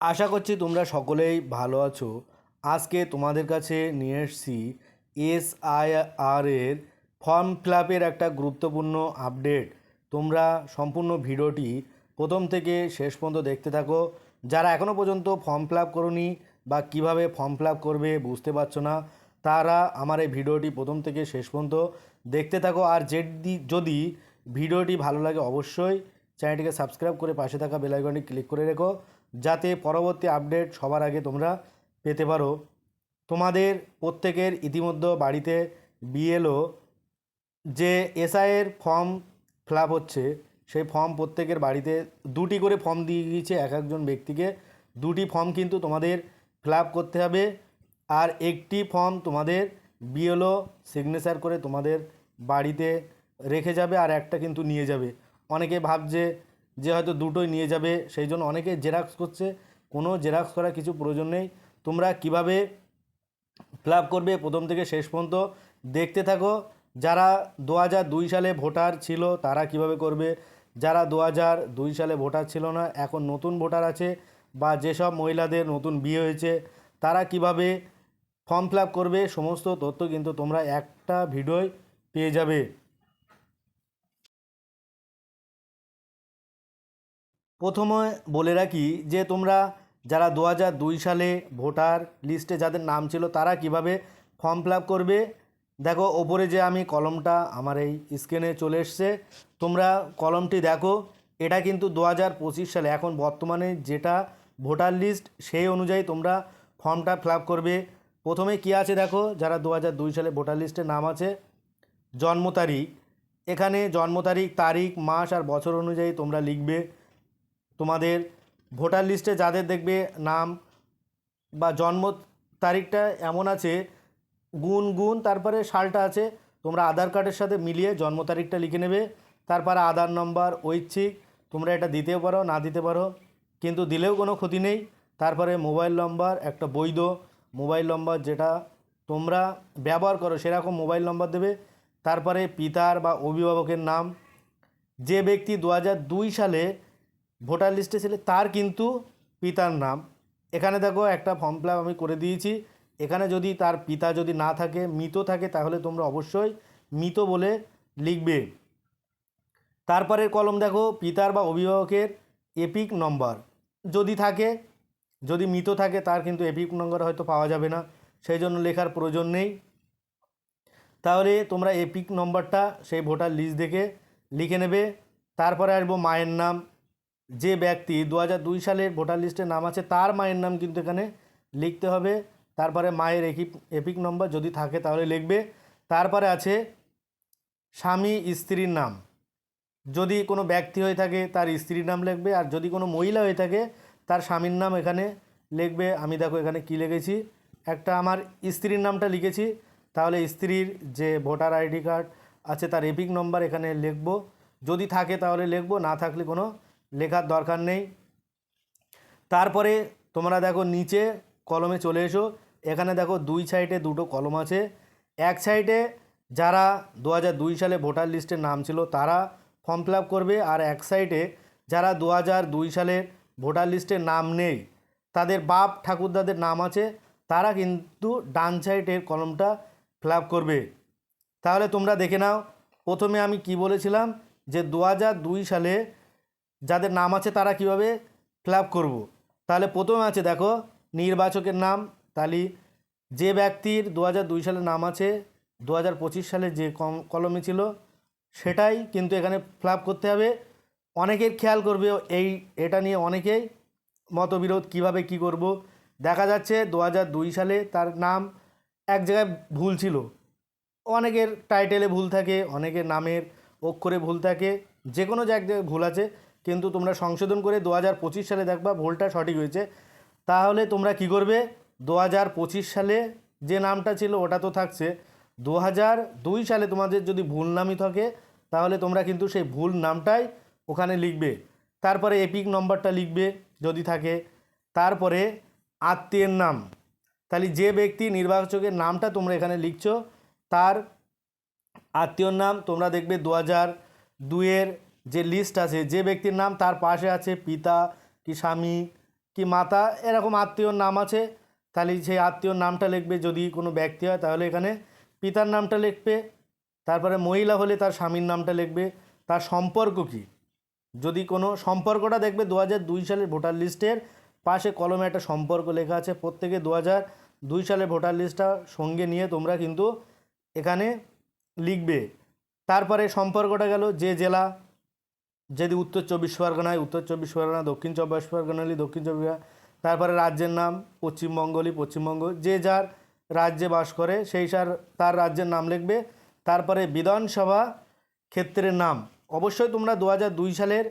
আশা করছি তোমরা সকলেই ভালো আছো। আজকে তোমাদের কাছে নিয়ে এসেছি এস আই আর এর ফর্ম ফিল একটা গুরুত্বপূর্ণ আপডেট। তোমরা সম্পূর্ণ ভিডিওটি প্রথম থেকে শেষ পর্যন্ত দেখতে থাকো। যারা এখনও পর্যন্ত ফর্ম ফিল আপ করোনি বা কীভাবে ফর্ম ফিল আপ করবে বুঝতে পারছ না, তারা আমার এই ভিডিওটি প্রথম থেকে শেষ পর্যন্ত দেখতে থাকো। আর যদি যদি ভিডিওটি ভালো লাগে অবশ্যই চ্যানেলটিকে সাবস্ক্রাইব করে পাশে থাকা বেল আইকনটি ক্লিক করে রেখো। যাতে পরবর্তী আপডেট সবার আগে তোমরা পেতে পারো। তোমাদের প্রত্যেকের ইতিমধ্যে বাড়িতে বিএলও যে এসআইয়ের ফর্ম ফিল হচ্ছে, সেই ফর্ম প্রত্যেকের বাড়িতে দুটি করে ফর্ম দিয়ে গিয়েছে এক একজন ব্যক্তিকে। দুটি ফর্ম কিন্তু তোমাদের ফিল করতে হবে আর একটি ফর্ম তোমাদের বিএলও সিগনেচার করে তোমাদের বাড়িতে রেখে যাবে আর একটা কিন্তু নিয়ে যাবে। অনেকে ভাবছে যে হয়তো দুটোই নিয়ে যাবে, সেই জন্য অনেকে জেরক্স করছে। কোনো জেরক্স করার কিছু প্রয়োজন নেই। তোমরা কীভাবে ফিল করবে প্রথম থেকে শেষ পর্যন্ত, দেখতে থাকো। যারা দু দুই সালে ভোটার ছিল, তারা কীভাবে করবে? যারা দু দুই সালে ভোটার ছিল না, এখন নতুন ভোটার আছে বা যেসব মহিলাদের নতুন বিয়ে হয়েছে, তারা কীভাবে ফর্ম ফিল করবে? সমস্ত তথ্য কিন্তু তোমরা একটা ভিডিওয় পেয়ে যাবে। প্রথমে বলে রাখি যে তোমরা যারা দু দুই সালে ভোটার লিস্টে যাদের নাম ছিল তারা কীভাবে ফর্ম ফিল করবে? দেখো, ওপরে যে আমি কলমটা আমার এই স্ক্রিনে চলে এসছে, তোমরা কলমটি দেখো, এটা কিন্তু দু হাজার পঁচিশ সালে, এখন বর্তমানে যেটা ভোটার লিস্ট সেই অনুযায়ী তোমরা ফর্মটা ফিল করবে। প্রথমে কী আছে দেখো, যারা দু হাজার দুই সালে ভোটার লিস্টে নাম আছে, জন্ম তারিখ। এখানে জন্ম তারিখ তারিখ, মাস আর বছর অনুযায়ী তোমরা লিখবে। তোমাদের ভোটার লিস্টে যাদের দেখবে নাম বা জন্ম তারিখটা এমন আছে, গুণ গুণ, তারপরে সালটা আছে, তোমরা আধার কার্ডের সাথে মিলিয়ে জন্ম তারিখটা লিখে নেবে। তারপরে আধার নম্বর, ঐচ্ছিক, তোমরা এটা দিতেও পারো, না দিতে পারো, কিন্তু দিলেও কোনো ক্ষতি নেই। তারপরে মোবাইল নম্বর, একটা বৈধ মোবাইল নম্বর যেটা তোমরা ব্যবহার করো, সেরকম মোবাইল নম্বর দেবে। তারপরে পিতার বা অভিভাবকের নাম। যে ব্যক্তি দু হাজার দুই সালে ভোটার লিস্টে ছিল তার কিন্তু পিতার নাম। এখানে দেখো একটা ফর্ম ফিল আমি করে দিয়েছি। এখানে যদি তার পিতা যদি না থাকে, মৃত থাকে, তাহলে তোমরা অবশ্যই মৃত বলে লিখবে। তারপরের কলম দেখো, পিতার বা অভিভাবকের এপিক নম্বর। যদি থাকে, যদি মৃত থাকে, তার কিন্তু এপিক নম্বর হয়তো পাওয়া যাবে না। সেই জন্য লেখার প্রয়োজন নেই। তাহলে তোমরা এপিক নম্বরটা সেই ভোটার লিস্ট দেখে লিখে নেবে। তারপরে আসব মায়ের নাম। যে ব্যক্তি দু দুই সালের ভোটার লিস্টে নাম আছে, তার মায়ের নাম কিন্তু এখানে লিখতে হবে। তারপরে মায়ের এপিক এপিক নম্বর যদি থাকে তাহলে লিখবে। তারপরে আছে স্বামী স্ত্রীর নাম। যদি কোনো ব্যক্তি হয়ে থাকে, তার স্ত্রীর নাম লিখবে। আর যদি কোনো মহিলা হয়ে থাকে, তার স্বামীর নাম এখানে লিখবে। আমি দেখো এখানে কি লিখেছি। একটা আমার স্ত্রীর নামটা লিখেছি। তাহলে স্ত্রীর যে ভোটার আইডি কার্ড আছে, তার এপিক নম্বর এখানে লিখব। যদি থাকে তাহলে লিখব, না থাকলে কোনো লেখার দরকার নেই। তারপরে তোমরা দেখো নিচে কলমে চলে এসো। এখানে দেখো দুই সাইডে দুটো কলম আছে। এক সাইডে যারা দু দুই সালে ভোটার লিস্টের নাম ছিল তারা ফর্ম ফিল করবে আর এক সাইডে যারা দু দুই সালের ভোটার লিস্টে নাম নেই, তাদের বাপ ঠাকুরদাদের নাম আছে, তারা কিন্তু ডান সাইডের কলমটা ফিল করবে। তাহলে তোমরা দেখে নাও। প্রথমে আমি কি বলেছিলাম যে দু সালে যাদের নাম আছে তারা কীভাবে ফিল করব? তাহলে প্রথমে আছে, দেখো, নির্বাচকের নাম, তাহলে যে ব্যক্তির দু দুই সালে নাম আছে দু সালে যে কম, কলমে ছিল, সেটাই কিন্তু এখানে ফিল আপ করতে হবে। অনেকের খেয়াল করবে এই, এটা নিয়ে অনেকেই মতবিরোধ, কীভাবে কি করব? দেখা যাচ্ছে দু সালে তার নাম এক জায়গায় ভুল ছিল। অনেকের টাইটেলে ভুল থাকে, অনেকের নামের অক্ষরে ভুল থাকে যে কোনো জায়গায় ভুল আছে। কিন্তু তোমরা সংশোধন করে দু হাজার পঁচিশ সালে দেখবা ভুলটা সঠিক হয়েছে। তাহলে তোমরা কি করবে? দু হাজার পঁচিশ সালে যে নামটা ছিল ওটা তো থাকছে। দু দুই সালে তোমাদের যদি ভুল নামই থাকে, তাহলে তোমরা কিন্তু সেই ভুল নামটাই ওখানে লিখবে। তারপরে এপিক নম্বরটা লিখবে যদি থাকে। তারপরে আত্মীয়ের নাম। তাহলে যে ব্যক্তি নির্বাচকের নামটা তোমরা এখানে লিখছো, তার আত্মীয়র নাম তোমরা দেখবে দু হাজার দুইয়ের যে লিস্ট আছে, যে ব্যক্তির নাম তার পাশে আছে, পিতা কি স্বামী কি মাতা, এরকম আত্মীয়র নাম আছে। তাহলে সেই আত্মীয়র নামটা লিখবে, যদি কোনো ব্যক্তি হয়, তাহলে এখানে পিতার নামটা লিখবে, তারপরে মহিলা হলে তার স্বামীর নামটা লিখবে। তার সম্পর্ক কী? যদি কোনো সম্পর্কটা দেখবে দু দুই সালের ভোটার লিস্টের পাশে কলমে একটা সম্পর্ক লেখা আছে, প্রত্যেকে দু দুই সালের ভোটার লিস্টটা সঙ্গে নিয়ে তোমরা কিন্তু এখানে লিখবে। তারপরে সম্পর্কটা গেল যে জেলা যদি উত্তর চব্বিশ পরগনায়, উত্তর চব্বিশ পরগনা, দক্ষিণ চব্বিশ পরগনা হলে দক্ষিণ চব্বিশ তারপরে রাজ্যের নাম পশ্চিমবঙ্গ হলে পশ্চিমবঙ্গ যে যার রাজ্যে বাস করে, সেই সার, তার রাজ্যের নাম লিখবে। তারপরে বিধানসভা ক্ষেত্রের নাম। অবশ্যই তোমরা দু দুই সালের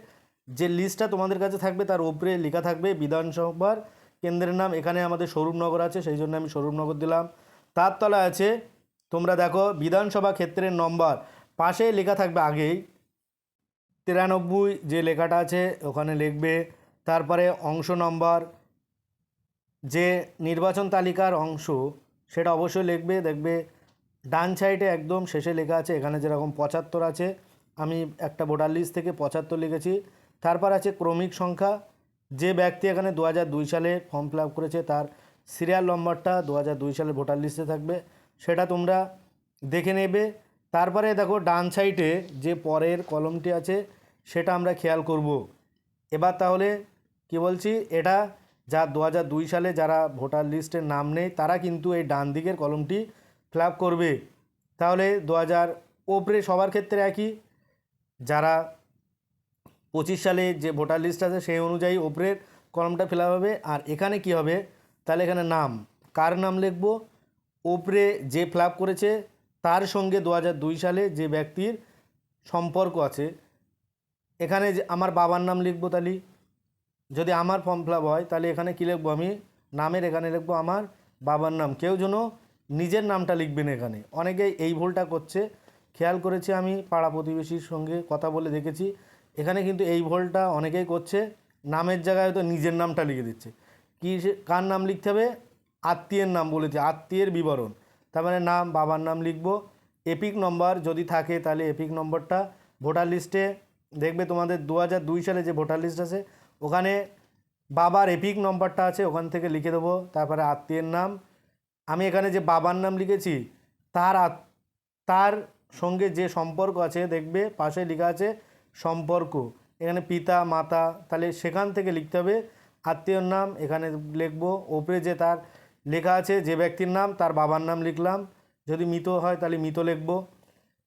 যে লিস্টটা তোমাদের কাছে থাকবে, তার উপরে লেখা থাকবে বিধানসভার কেন্দ্রের নাম। এখানে আমাদের স্বরূপনগর আছে, সেই জন্য আমি স্বরূপনগর দিলাম। তার তলায় আছে, তোমরা দেখো বিধানসভা ক্ষেত্রের নম্বর। পাশে লেখা থাকবে আগেই তিরানব্বই যে লেখাটা আছে, ওখানে লিখবে, তারপরে অংশ নম্বর, যে নির্বাচন তালিকার অংশ, সেটা অবশ্যই লিখবে, দেখবে ডান সাইডে একদম শেষে লেখা আছে, এখানে যেরকম পঁচাত্তর আছে, আমি একটা ভোটার লিস্ট থেকে পঁচাত্তর লিখেছি। তারপর আছে ক্রমিক সংখ্যা, যে ব্যক্তি এখানে দু দুই সালে ফর্ম ফিল আপ করেছে, তার সিরিয়াল নম্বরটা দু দুই সালে ভোটার লিস্টে থাকবে, সেটা তোমরা দেখে নেবে। তারপরে দেখো ডান সাইডে যে পরের কলমটি আছে সেটা আমরা খেয়াল করব। এবার তাহলে কি বলছি, এটা যা দু সালে যারা ভোটার লিস্টের নাম নেই তারা কিন্তু এই ডান দিকের কলমটি ফিল করবে। তাহলে দু হাজার ওপরে সবার ক্ষেত্রে একই। যারা পঁচিশ সালে যে ভোটার লিস্ট আছে, সেই অনুযায়ী ওপরের কলমটা ফিল হবে। আর এখানে কি হবে, তাহলে এখানে নাম, কার নাম লিখব? ওপরে যে ফিল আপ করেছে, তার সঙ্গে দু সালে যে ব্যক্তির সম্পর্ক আছে এখানে যে আমার বাবার নাম লিখব তাহলে, যদি আমার ফর্ম ফিল হয়, তাহলে এখানে কী লিখব আমি? নামের এখানে লিখব আমার বাবার নাম। কেউ যেন নিজের নামটা লিখবেন এখানে। অনেকেই এই ভুলটা করছে। খেয়াল করেছি আমি, পাড়া প্রতিবেশীর সঙ্গে কথা বলে দেখেছি। এখানে কিন্তু এই ভুলটা অনেকেই করছে। নামের জায়গায় তো নিজের নামটা লিখে দিচ্ছে। কী কার নাম লিখতে হবে? আত্মীয়ের নাম বলেছে। আত্মীয়ের বিবরণ। তার মানে নাম, বাবার নাম লিখব। এপিক নম্বর যদি থাকে তাহলে এপিক নম্বরটা ভোটার লিস্টে দেখবে তোমাদের দু হাজার দুই সালে যে ভোটার লিস্ট আছে, ওখানে বাবার এপিক নম্বরটা আছে, ওখান থেকে লিখে দেবো। তারপরে আত্মীয়ের নাম। আমি এখানে যে বাবার নাম লিখেছি, তার তার সঙ্গে যে সম্পর্ক আছে, দেখবে পাশে লেখা আছে, সম্পর্ক। এখানে পিতা, মাতা, তাহলে সেখান থেকে লিখতে হবে। আত্মীয়র নাম, এখানে লিখব। ওপরে যে তার লেখা আছে, যে ব্যক্তির নাম, তার বাবার নাম লিখলাম। যদি মৃত হয়, তাহলে মৃত লিখব।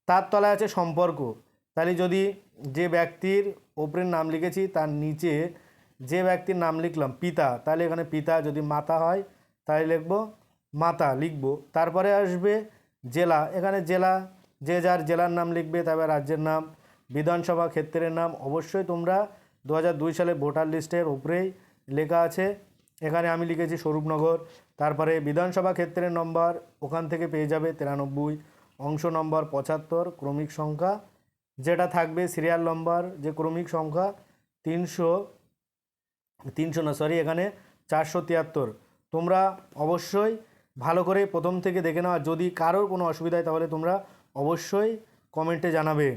তার তলায় আছে সম্পর্ক। তাহলে যদি যে ব্যক্তির ওপরের নাম লিখেছি, তার নিচে যে ব্যক্তির নাম লিখলাম, পিতা, তাহলে এখানে পিতা যদি মাতা হয়, তাহলে লিখব মাতা, লিখব। তারপরে আসবে জেলা। এখানে জেলা, যে যার জেলার নাম লিখবে, তারপর রাজ্যের নাম, বিধানসভা ক্ষেত্রের নাম। অবশ্যই তোমরা দু সালে ভোটার লিস্টের উপরেই লেখা আছে। এখানে আমি লিখেছি স্বরূপনগর। তারপরে বিধানসভা ক্ষেত্রের নম্বর, ওখান থেকে পেয়ে যাবে তিরানব্বই। অংশ নম্বর পঁচাত্তর, ক্রমিক সংখ্যা যেটা থাকবে সিরিয়াল নম্বর যে ক্রমিক সংখ্যা, তিনশো তিনশো না সরি এখানে চারশো তিয়াত্তর। তোমরা অবশ্যই ভালো করে প্রথম থেকে দেখে নেওয়া যদি কারোর কোনো অসুবিধা তাহলে তোমরা অবশ্যই কমেন্টে জানাবে।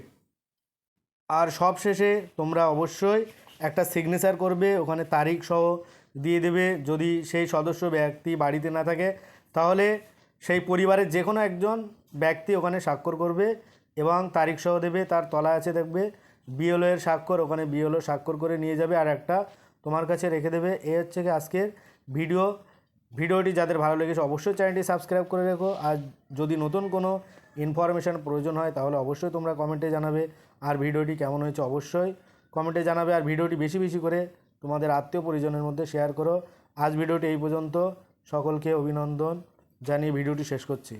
আর সব শেষে তোমরা অবশ্যই একটা সিগনেচার করবে, ওখানে তারিখ সহ দিয়ে দেবে। যদি সেই সদস্য ব্যক্তি বাড়িতে না থাকে, তাহলে সেই পরিবারের যে কোনো একজন ব্যক্তি ওখানে স্বাক্ষর করবে। এবং তারিখ সহ দেবে, তার তলায় আছে দেখবে বিএলও এর স্বাক্ষর, ওখানে বিএলও স্বাক্ষর করে নিয়ে যাবে আর একটা তোমার কাছে রেখে দেবে। এ হচ্ছে কি আজকের ভিডিও। ভিডিওটি যাদের ভালো লেগেছে অবশ্যই চ্যানেলটি সাবস্ক্রাইব করে রেখো। আর যদি নতুন কোনো ইনফরমেশান প্রয়োজন হয়, তাহলে অবশ্যই তোমরা কমেন্টে জানাবে আর ভিডিওটি কেমন হয়েছে অবশ্যই কমেন্টে জানাবে। আর ভিডিওটি বেশি বেশি করে তোমাদের আত্মীয় পরিজনের মধ্যে শেয়ার করো। আজ ভিডিওটি এই পর্যন্ত। সকলকে অভিনন্দন। জানিয়ে ভিডিওটি শেষ করছি।